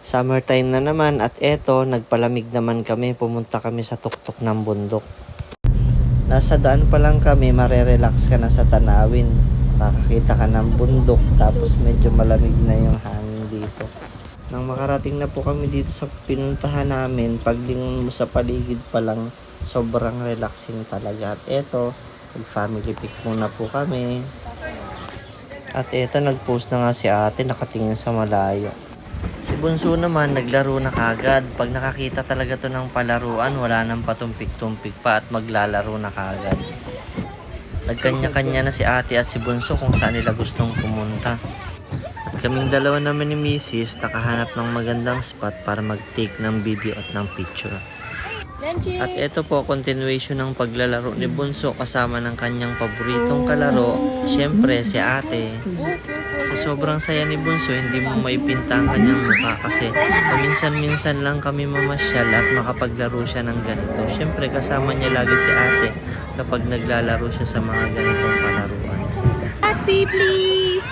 Summertime na naman at eto, nagpalamig naman kami. Pumunta kami sa tuktok ng bundok. Nasa daan pa lang kami, marerelax ka na sa tanawin. Makakita ka ng bundok, tapos medyo malamig na yung hangin dito. Nang makarating na po kami dito sa pinuntahan namin, paglingon mo sa paligid pa lang, sobrang relaxing talaga. At eto, nag-family pic muna po kami. At eto, nag-post na nga si ate, nakatingin sa malayo. Bunso naman, naglaro na kagad. Pag nakakita talaga to ng palaruan, wala nang patumpik-tumpik pa at maglalaro na kagad. Nagkanya-kanya na si ate at si Bunso kung saan nila gustong pumunta. At kaming dalawa naman ni Mrs. nakahanap ng magandang spot para mag-take ng video at ng picture. At ito po, continuation ng paglalaro ni Bunso kasama ng kanyang paboritong kalaro, syempre si ate. Sa sobrang saya ni Bunso, hindi mo maipinta ang kanyang mukha kasi paminsan-minsan lang kami mamasyal at makapaglaro siya ng ganito. Syempre kasama niya lagi si ate kapag naglalaro siya sa mga ganitong palaruan. Taxi, please!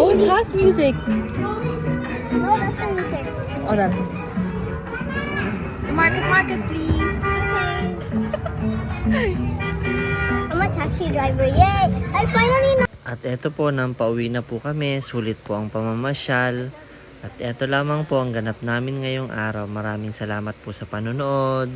Oh, it has music. No, that's the music. Oh, that's it. Market, market, please. Taxi driver. Yay! I finally know. At eto po, nang pauwi na po kami, sulit po ang pamamasyal. At eto lamang po ang ganap namin ngayong araw. Maraming salamat po sa panonood.